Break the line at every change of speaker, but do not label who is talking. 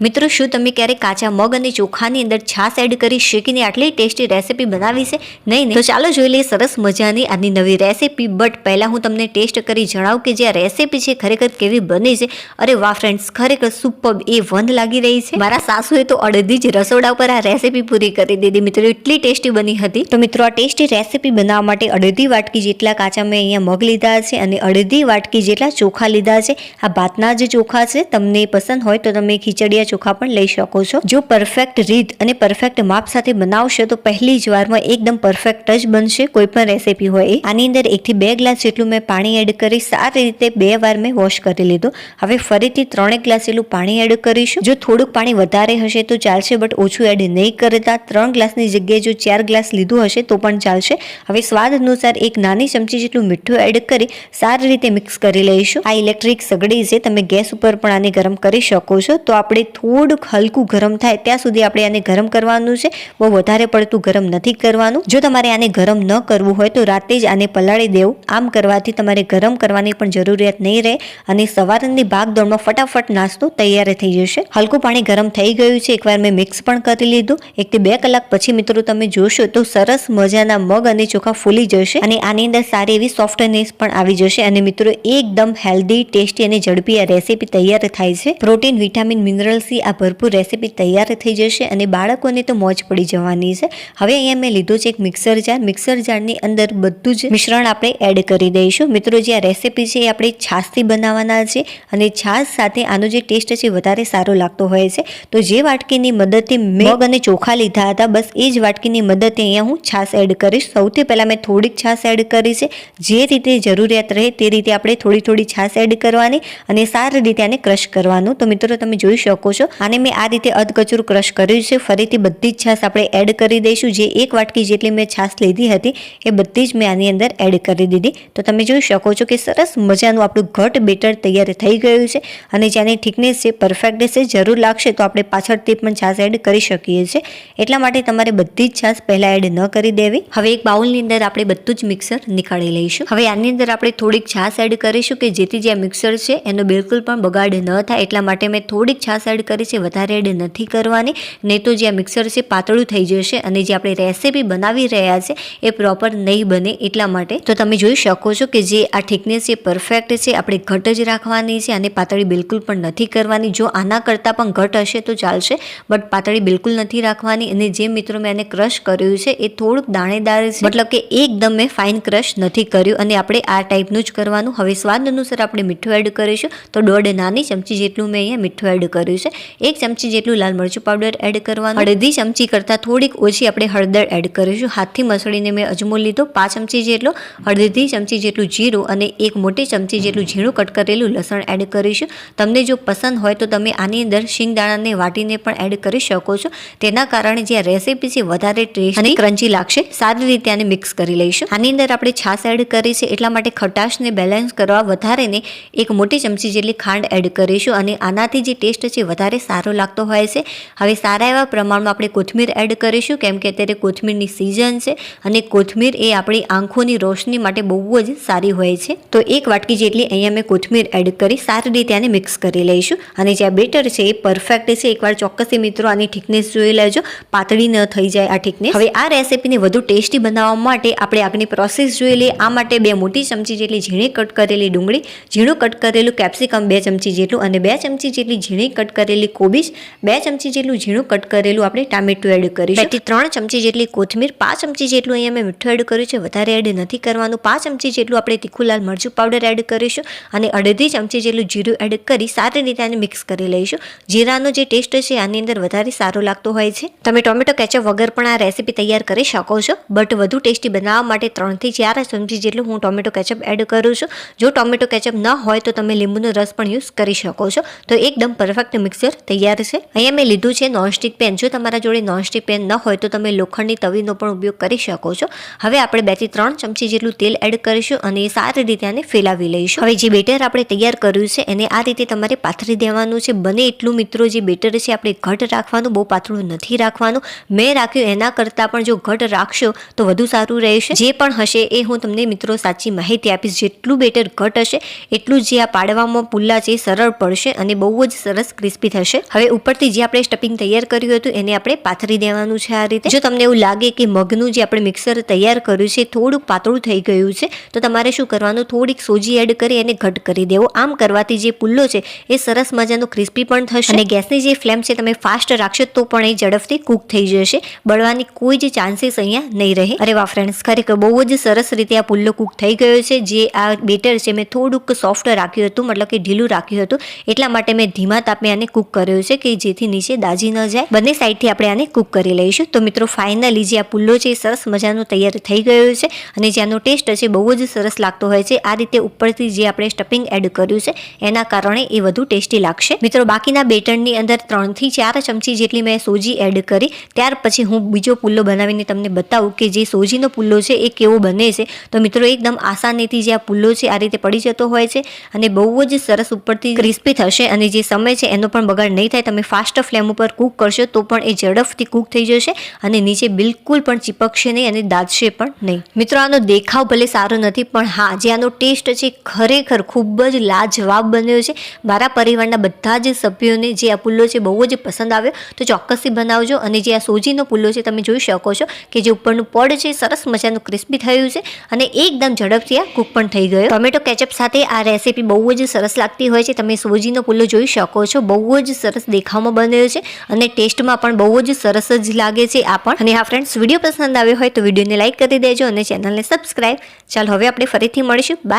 મિત્રો, શું તમે ક્યારેક કાચા મગ અને ચોખાની અંદર છાશ એડ કરી શેકીને આટલી ટેસ્ટી રેસીપી બનાવી છે? નહીં તો ચાલો જોઈ લઈએ સરસ મજાની આની નવી રેસીપી બટ પહેલાં હું તમને ટેસ્ટ કરી જણાવું કે જે આ રેસીપી છે ખરેખર કેવી બની છે. અરે વાહ ફ્રેન્ડ્સ ખરેખર સુપર એ વન લાગી રહી છે. મારા સાસુએ તો અડધી જ રસોડા ઉપર આ રેસીપી પૂરી કરી દીધી. મિત્રો, એટલી ટેસ્ટી બની હતી. તો મિત્રો, આ ટેસ્ટી રેસીપી બનાવવા માટે અડધી વાટકી જેટલા કાચા મેં અહીંયા મગ લીધા છે અને અડધી વાટકી જેટલા ચોખા લીધા છે. આ ભાતના જ ચોખા છે. તમને પસંદ હોય તો તમે ખીચડિયા ચોખા પણ લઈ શકો છો. જો પરફેક્ટ રીત અને પરફેક્ટ માપ સાથે બનાવશો તો પહેલી જ વારમાં એકદમ પરફેક્ટ જ બનશે કોઈ પણ રેસીપી હોય આની અંદર એકથી બે ગ્લાસ જેટલું મેં પાણી એડ કરી સારી રીતે બે વાર મેં વોશ કરી લીધું. હવે ફરીથી ત્રણેક ગ્લાસ જેટલું પાણી એડ કરીશું. જો થોડુંક પાણી વધારે હશે તો ચાલશે બટ ઓછું એડ નહીં કરતા. ત્રણ ગ્લાસની જગ્યાએ જો ચાર ગ્લાસ લીધું હશે તો પણ ચાલશે. હવે સ્વાદ અનુસાર એક નાની ચમચી જેટલું મીઠું એડ કરી સારી રીતે મિક્સ કરી લઈશું. આ ઇલેક્ટ્રિક સગડી છે તમે ગેસ ઉપર પણ આને ગરમ કરી શકો છો તો આપણે થોડુંક હલકું ગરમ થાય, ત્યાં સુધી આપણે આને ગરમ કરવાનું છે. બહુ વધારે પડતું ગરમ નથી કરવાનું. જો તમારે આને ગરમ ન કરવું હોય તો રાતે જ આને પલાળી દેવું. આમ કરવાથી તમારે ગરમ કરવાની પણ જરૂરિયાત નહીં રહે અને સવારની ભાગદોડમાં ફટાફટ નાસ્તો તૈયાર થઈ જશે. હલકું પાણી ગરમ થઈ ગયું છે, એકવાર મેં મિક્સ પણ કરી લીધું. એકથી બે કલાક પછી મિત્રો તમે જોશો તો સરસ મજાના મગ અને ચોખા ફૂલી જશે અને આની અંદર સારી એવી સોફ્ટનેસ પણ આવી જશે અને મિત્રો એકદમ હેલ્ધી, ટેસ્ટી અને ઝડપી આ રેસીપી તૈયાર થાય છે. પ્રોટીન, વિટામિન મિનરલ્સથી આ ભરપૂર રેસીપી તૈયાર થઈ જશે અને બાળકોને તો મોજ પડી જવાની છે. હવે અહીંયા મેં લીધો છે એક મિક્સર જાર મિક્સર જારની અંદર બધું જ મિશ્રણ આપણે એડ કરી દઈશું. મિત્રો જે આ રેસીપી છે એ આપણે છાશથી બનાવવાના છે અને છાશ સાથે આનો જે ટેસ્ટ છે વધારે સારો લાગતો હોય છે. તો જે વાટકીની મદદથી મગ અને ચોખા લીધા હતા બસ એ જ વાટકીની મદદથી અહીંયા હું છાશ એડ કરીશ. સૌથી પહેલાં મેં થોડીક છાશ એડ કરી છે. જે રીતે જરૂરિયાત રહે તે રીતે આપણે થોડી થોડી છાશ એડ કરવાની અને સારી રીતે આને ક્રશ કરવાનું. તો મિત્રો તમે જોઈ શકો છો આને મેં આ રીતે અધકચુર ક્રશ કર્યું છે. ફરીથી બધી જ છાશ આપણે એડ કરી દઈશું. જે એક વાટકી જેટલી મેં છાશ લીધી હતી, એ બધી જ મેં આની અંદર એડ કરી દીધી. તો તમે જોઈ શકો છો કે સરસ મજાનું આપણું ઘટ બેટર તૈયાર થઈ ગયું છે અને જેની થિકનેસ છે પરફેક્ટ છે જરૂર લાગશે તો આપણે પાછળથી પણ છાશ એડ કરી શકીએ છીએ. એટલા માટે તમારે બધી જ છાશ પહેલાં એડ ન કરી દેવી. હવે એક બાઉલની અંદર આપણે બધું જ મિક્સર નીકાળી લઈશું. હવે આની અંદર આપણે થોડીક છાશ એડ કરીશું કે જેથી જે મિક્સર છે, એનો બિલકુલ પણ બગાડ ન થાય. એટલા માટે મેં થોડીક છાશ એડ કરી છે, વધારે એડ નથી કરવાની. નહીં તો જે આ મિક્સર છે, પાતળું થઈ જશે અને જે આપણે રેસીપી બનાવી રહ્યા છે, એ પ્રોપર નહીં બને એટલા માટે. તો તમે જોઈ શકો છો કે જે આ થિકનેસ છે પરફેક્ટ છે, આપણે ઘટ જ રાખવાની છે અને પાતળી બિલકુલ પણ નથી કરવાની. જો આના કરતાં પણ ઘટ હશે તો ચાલશે, બટ પાતળી બિલકુલ નથી રાખવાની. અને જે મિત્રો મેં આને ક્રશ કર્યું છે, એ થોડુંક દાણેદાર છે. મતલબ કે એકદમ મેં ફાઇન ક્રશ નથી કર્યું અને આપણે આ ટાઈપનું જ કરવાનું. હવે સ્વાદ અનુસાર આપણે મીઠું એડ કરીશું. તો દોઢ નાની ચમચી જેટલું મેં અહીંયા મીઠું એડ કર્યું છે. એક ચમચી જેટલું લાલ મરચું પાવડર એડ કરવાનું. અડધી ચમચી કરતાં થોડીક ઓછી આપણે હળદર એડ કરીશું. હાથથી મસળીને મેં અજમો લીધો. પાંચ ચમચી જેટલો, અડધી ચમચી જેટલું જીરું અને એક મોટી ચમચી જેટલું ઝીણું કટ કરેલું લસણ એડ કરીશું. તમને જો પસંદ હોય તો તમે આની અંદર શિંગદાણાને વાટીને પણ એડ કરી શકો છો. તેના કારણે જે રેસીપી છે વધારે ટેસ્ટ અને ક્રન્ચી લાગશે. સારી રીતે આને મિક્સ કરી લઈશું. આની અંદર આપણે છાશ એડ કરી છે. એટલા માટે ખટાશને બેલેન્સ કરવા વધારે ને એક મોટી ચમચી જેટલી ખાંડ એડ કરીશું અને આનાથી જે ટેસ્ટ છે વધારે સારો લાગતો હોય છે. હવે સારા એવા પ્રમાણમાં આપણે કોથમીર એડ કરીશું, કેમ કે અત્યારે કોથમીરની સિઝન છે અને કોથમીર એ આપણી આંખોની રોશની માટે બહુ જ સારી હોય છે. તો એક વાટકી જેટલી અહીંયા મેં કોથમીર એડ કરી, સારી રીતે આને મિક્સ કરી લઈશું. અને જે બેટર છે એ પરફેક્ટ છે, એકવાર ચોક્કસથી મિત્રો આની થિકનેસ જોઈ લેજો, પાતળી ન થઈ જાય આ થિકનેસ હવે આ રેસીપીને વધુ ટેસ્ટી બનાવવા માટે આપણે આગની પ્રોસેસ જોઈ લઈએ. આ માટે બે મોટી ચમચી જેટલી ઝીણી કટ કરેલી ડુંગળી, ઝીણું કટ કરેલું કેપ્સિકમ બે ચમચી જેટલું અને બે ચમચી જેટલી ઝીણી કટ કરેલી કોબીજ, બે ચમચી જેટલું ઝીણું કટ કરેલું આપણે ટામેટું એડ કરીશું. બેથી ત્રણ ચમચી જેટલી કોથમીર, પાંચ ચમચી જેટલું અહીંયા મેં મીઠું એડ કર્યું છે, વધારે એડ નથી કરવાનું. પાંચ ચમચી જેટલું આપણે તીખું લાલ મરચું પાવડર એડ કરીશું અને અડધી ચમચી જેટલું જીરું એડ કરી સારી રીતે આને મિક્સ કરી લઈશું. જીરાનો જે ટેસ્ટ છે, આની અંદર વધારે સારો લાગતો હોય છે. તમે ટોમેટો, કેચઅપ વગર પણ આ રેસીપી તૈયાર કરી શકો છો બટ વધુ ટેસ્ટી બનાવવા માટે ત્રણથી ચાર ચમચી જેટલું હું ટોમેટો, કેચઅપ એડ કરું છું. જો ટોમેટો, કેચઅપ ન હોય તો તમે લીંબુનો રસ પણ યુઝ કરી શકો છો. તો એકદમ પરફેક્ટ મિક્સર તૈયાર છે. અહીંયા મેં લીધું છે નોનસ્ટિક પેન જો તમારા જોડે નોનસ્ટિક પેન ન હોય તો તમે લોખંડની તવીનો પણ ઉપયોગ કરી શકો છો. હવે આપણે બેથી ત્રણ ચમચી જેટલું તેલ એડ કરીશું અને એ સારી રીતે આને ફેલાવી લઈશું. હવે જે બેટર આપણે તૈયાર કર્યું છે એને આ રીતે તમારે પાથરી દેવાનું છે. બને એટલું મિત્રો જે બેટર છે આપણે ઘટ રાખવાનું, બહુ પાતળું નથી રાખવાનું. મેં રાખ્યું એના કરતાં પણ જો ઘટ રાખશો તો વધુ સારું રહેશે. જે પણ હશે એ હું તમને મિત્રો સાચી માહિતી આપીશ. જેટલું બેટર ઘટ હશે એટલું જ આ પાડવામાં પુલ્લા છે સરળ પડશે અને બહુ જ સરસ ક્રિસ્પી ક્રિસ્પી થશે. હવે ઉપરથી જે આપણે સ્ટફિંગ તૈયાર કર્યું હતું, એને આપણે પાથરી દેવાનું છે આ રીતે. જો તમને એવું લાગે કે મગનું જે આપણે મિક્સર તૈયાર કર્યું છે, થોડુંક પાતળું થઈ ગયું છે, તો તમારે શું કરવાનું? થોડીક સોજી એડ કરી એને ઘટ કરી દેવો. આમ કરવાથી જે પુલ્લો છે, એ સરસ મજાનો ક્રિસ્પી પણ થશે. અને ગેસની જે ફ્લેમ છે, તમે ફાસ્ટ રાખશો તો પણ એ ઝડપથી કૂક થઈ જશે. બળવાની કોઈ જ ચાન્સીસ અહીંયા નહીં રહે. અરે વાહ ફ્રેન્ડ્સ ખરેખર બહુ જ સરસ રીતે આ પુલ્લો કૂક થઈ ગયો છે. જે આ બેટર છે, મેં થોડુંક સોફ્ટ રાખ્યું હતું, મતલબ કે ઢીલું રાખ્યું હતું. એટલા માટે મેં ધીમા તાપે આને કૂક કર્યો છે કે જેથી નીચે દાજી ન જાય. બંને સાઈડથી આપણે આને કૂક કરી લઈશું. તો મિત્રો, ફાઇનલી જે આ પુલ્લો છે એ સરસ મજાનો તૈયાર થઈ ગયો છે અને જેનો ટેસ્ટ છે બહુ જ સરસ લાગતો હોય છે. આ રીતે ઉપરથી જે આપણે સ્ટફિંગ એડ કર્યું છે, એના કારણે એ વધુ ટેસ્ટી લાગશે. મિત્રો, બાકીના બેટરની અંદર ત્રણથી ચાર ચમચી જેટલી મેં સોજી એડ કરી. ત્યાર પછી હું બીજો પુલ્લો બનાવીને તમને બતાવું કે જે સોજીનો પુલ્લો છે એ કેવો બને છે. તો મિત્રો, એકદમ આસાનીથી જે આ પુલ્લો છે આ રીતે પડી જતો હોય છે અને બહુ જ સરસ ઉપરથી ક્રિસ્પી થશે અને જે સમય છે એનો પણ બગાડ નહીં થાય. તમે ફાસ્ટ ફ્લેમ ઉપર કૂક કરશો તો પણ એ ઝડપથી કૂક થઈ જશે અને નીચે બિલકુલ પણ ચીપકશે નહીં અને દાદશે પણ નહીં. મિત્રો, આનો દેખાવ ભલે સારો નથી, પણ હા જે આનો ટેસ્ટ છે ખરેખર ખૂબ જ લાજવાબ બન્યો છે. મારા પરિવારના બધા જ સભ્યોને જે આ પુલ્લો છે બહુ જ પસંદ આવ્યો. તો ચોક્કસથી બનાવજો અને જે આ સોજીનો પુલ્લો છે તમે જોઈ શકો છો કે જે ઉપરનું પડ છે, સરસ મજાનું ક્રિસ્પી થયું છે અને એકદમ ઝડપથી આ કૂક પણ થઈ ગયો. ટોમેટો કેચઅપ સાથે આ રેસીપી બહુ જ સરસ લાગતી હોય છે. તમે સોજીનો પુલ્લો જોઈ શકો છો. જ સરસ દેખાવમાં બન્યો છે અને ટેસ્ટમાં પણ બહુ જ સરસ જ લાગે છે આ પણ. અને હા ફ્રેન્ડ્સ વીડિયો પસંદ આવ્યો હોય તો વિડીયોને લાઇક કરી દેજો અને ચેનલને સબસ્ક્રાઈબ ચાલો, હવે આપણે ફરીથી મળીશું. બાય